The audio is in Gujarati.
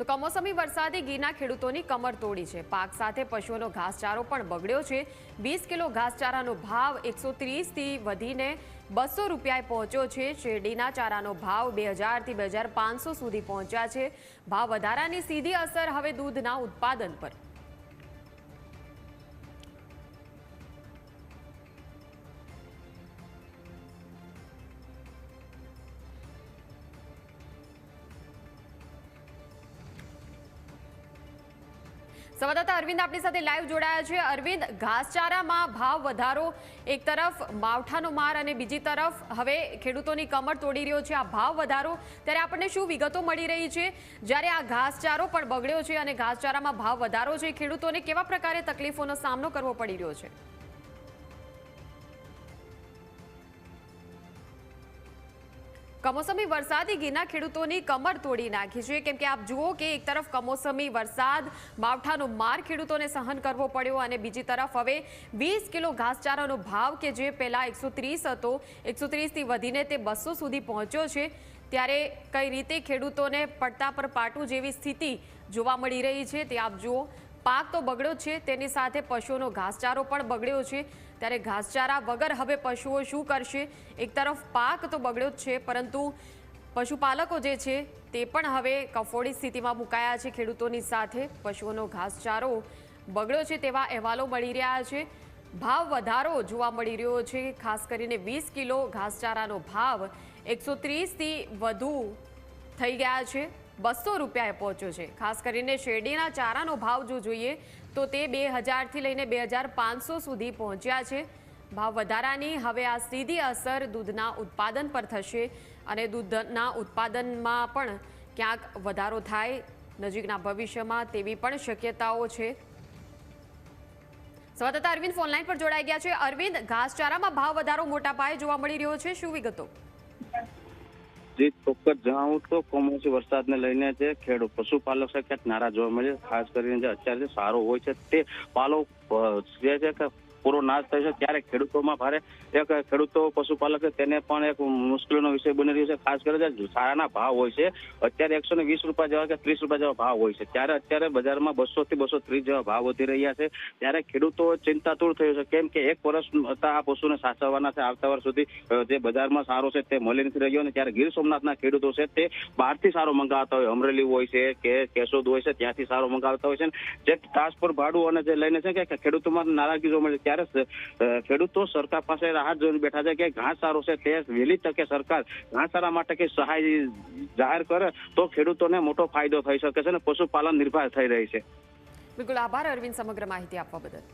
તો કમોસમી વરસાદે ગીરના ખેડૂતોની કમર તોડી છે. પાક સાથે પશુઓનો ઘાસચારો પણ બગડ્યો છે. વીસ કિલો ઘાસચારાનો ભાવ એકસો ત્રીસથી વધીને બસો રૂપિયાએ પહોંચ્યો છે. શેરડીના ચારાનો ભાવ બે હજારથી બે હજાર પાંચસો સુધી પહોંચ્યા છે. ભાવ વધારાની સીધી અસર હવે દૂધના ઉત્પાદન પર. સંવાદદાતા અરવિંદ આપણી સાથે લાઈવ જોડાયા છે. અરવિંદ, ઘાસચારામાં ભાવ વધારો, એક તરફ માવઠાનો માર અને બીજી તરફ હવે ખેડૂતોની કમર તોડી રહ્યો છે. આ ભાવ વધારો, ત્યારે આપણને શું વિગતો મળી રહી છે? જ્યારે આ ઘાસચારો પણ બગડ્યો છે અને ઘાસચારામાં ભાવ વધારો છે, ખેડૂતોને કેવા પ્રકારે તકલીફોનો સામનો કરવો પડી રહ્યો છે? કમોસમી વરસાદી ગીના ખેડૂતોની કમર તોડી નાખી છે. કેમ કે આપ જુઓ કે એક તરફ કમોસમી વરસાદ, માવઠાનો માર ખેડૂતોને સહન કરવો પડ્યો અને બીજી તરફ હવે વીસ કિલો ઘાસચારાનો ભાવ કે જે પહેલાં એકસો હતો, એકસો ત્રીસથી વધીને તે બસો સુધી પહોંચ્યો છે. ત્યારે કઈ રીતે ખેડૂતોને પડતા પર પાટું જેવી સ્થિતિ જોવા મળી રહી છે તે આપ જુઓ. પાક તો બગડ્યો છે, તેની સાથે પશુઓનો ઘાસચારો પણ બગડ્યો છે. ત્યારે ઘાસચારા વગર હવે પશુઓ શું કરશે? એક તરફ પાક તો બગડ્યો જ છે, પરંતુ પશુપાલકો જે છે, તે પણ હવે કફોડી સ્થિતિમાં મુકાયા છે. ખેડૂતોની સાથે પશુઓનો ઘાસચારો બગડ્યો છે તેવા અહેવાલો મળી રહ્યા છે. ભાવ વધારો જોવા મળી રહ્યો છે. ખાસ કરીને વીસ કિલો ઘાસચારાનો ભાવ એકસો ત્રીસથી વધુ થઈ ગયા છે. બસો રૂપિયાએ પહોંચ્યો છે. ખાસ કરીને શેરડીના ચારાનો ભાવ જો જોઈએ, તો તે બે હજારથી લઈને બે હજાર પાંચસો સુધી પહોંચ્યા છે. ભાવ વધારાની હવે આ સીધી અસર દૂધના ઉત્પાદન પર થશે અને દૂધના ઉત્પાદનમાં પણ ક્યાંક વધારો થાય. નજીકના ભવિષ્યમાં તેવી પણ શક્યતાઓ છે. સંવાદદાતા અરવિંદ ફોનલાઈન પર જોડાઈ ગયા છે. અરવિંદ, ઘાસચારામાં ભાવ વધારો મોટા પાયે જોવા મળી રહ્યો છે. શું વિગતો? જે ચોક્કસ જણાવું તો કમોસમી વરસાદને લઈને જે ખેડૂત, પશુપાલક છે, ક્યાંક નારાજ જોવા મળે ખાસ કરીને જે અત્યારે સારો હોય છે તે પાલો જે છે કે પૂરો નાશ થયો છે. ત્યારે ખેડૂતોમાં ભારે એક ખેડૂતો પશુપાલક તેને પણ એક મુશ્કેલીનો વિષય બની રહ્યો છે. ખાસ કરીને સારાના ભાવ હોય છે, અત્યારે એકસો ને વીસ રૂપિયા જેવા કે ત્રીસ રૂપિયા જેવા ભાવ હોય છે. ત્યારે અત્યારે બજારમાં બસો થી બસો ત્રીસ જેવા ભાવ વધી રહ્યા છે. ત્યારે ખેડૂતો ચિંતાતુર થયો છે. કેમ કે એક વર્ષ હતા આ પશુને સાચવવાના છે. આવતા વર્ષ સુધી જે બજારમાં સારો છે તે મળી નથી રહ્યો અને ત્યારે ગીર સોમનાથના ખેડૂતો છે તે બહારથી સારો મંગાવતા હોય. અમરેલી હોય છે કે કેશોદ હોય છે, ત્યાંથી સારો મંગાવતા હોય છે. જે ટ્રાન્સપોર્ટ ભાડું અને જે લઈને છે કે ખેડૂતોમાં નારાજગી જોવા મળે છે. ત્યારે ખેડૂતો સરકાર પાસે રાહત જોઈને બેઠા છે કે ઘાસ સારો છે, તે વહેલી તકે સરકાર ઘાસારા માટે કઈ સહાય જાહેર કરે તો ખેડૂતોને મોટો ફાયદો થઈ શકે છે અને પશુપાલન નિર્ભર થઈ રહી છે. બિલકુલ આભાર, અરવિંદ સમગ્ર માહિતી આપવા બદલ.